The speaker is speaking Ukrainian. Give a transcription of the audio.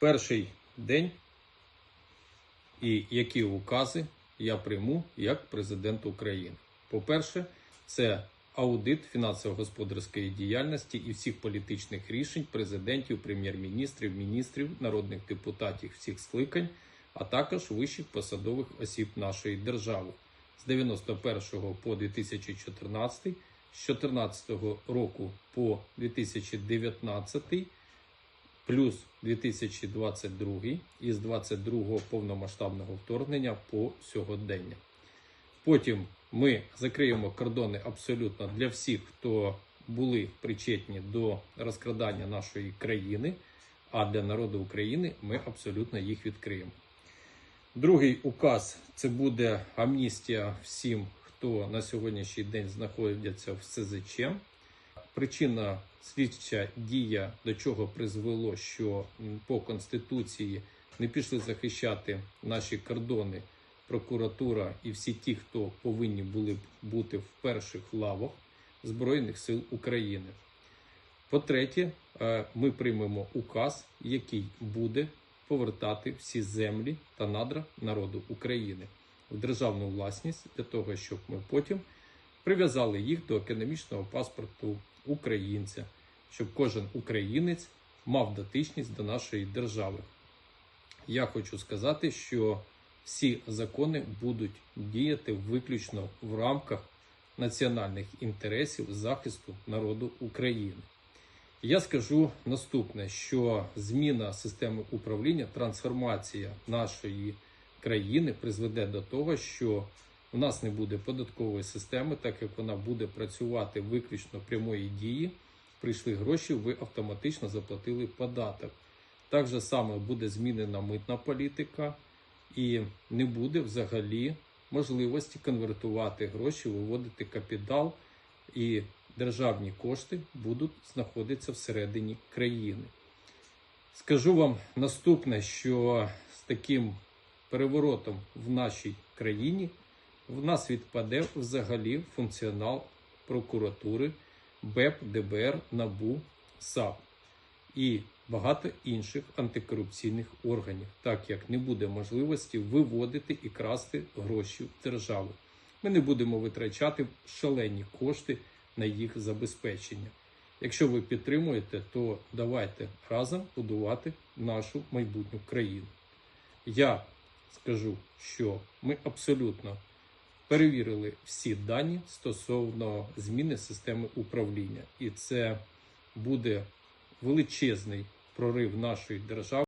перший день і які укази я прийму як президент України. По-перше, це аудит фінансово-господарської діяльності і всіх політичних рішень президентів, прем'єр-міністрів, міністрів, народних депутатів всіх скликань, а також вищих посадових осіб нашої держави з 91 по 2014, з 14 року по 2019 плюс 2022 і з 22 повномасштабного вторгнення по сьогодення. Потім ми закриємо кордони абсолютно для всіх, хто були причетні до розкрадання нашої країни, а для народу України ми абсолютно їх відкриємо. Другий указ це буде амністія всім, хто на сьогоднішній день знаходяться в СЗЧ. Причина слідча дія до чого призвело, що по конституції не пішли захищати наші кордони, прокуратура і всі ті, хто повинні були б бути в перших лавах Збройних сил України. По-третє, е, ми приймемо указ, який буде повертати всі землі та надра народу України в державну власність для того, щоб ми потім прив'язали їх до економічного паспорту українця, щоб кожен українець мав дотичність до нашої держави. Я хочу сказати, що всі закони будуть діяти виключно в рамках національних інтересів захисту народу України. Я скажу наступне: що зміна системи управління, трансформація нашої країни призведе до того, що у нас не буде податкової системи, так як вона буде працювати виключно прямої дії. Прийшли гроші, ви автоматично заплатили податок. Так же саме буде змінена митна політика, і не буде взагалі можливості конвертувати гроші, виводити капітал, і державні кошти будуть знаходитися всередині країни. Скажу вам наступне, що з таким переворотом в нашій країні в нас відпаде взагалі функціонал прокуратури, БЕП, ДБР, НАБУ, САП і багато інших антикорупційних органів, так як не буде можливості виводити і красти гроші в державу. Ми не будемо витрачати шалені кошти на їх забезпечення. Якщо ви підтримуєте, то давайте разом будувати нашу майбутню країну. Я скажу, що ми абсолютно перевірили всі дані стосовно зміни системи управління, і це буде величезний прорив нашої держави.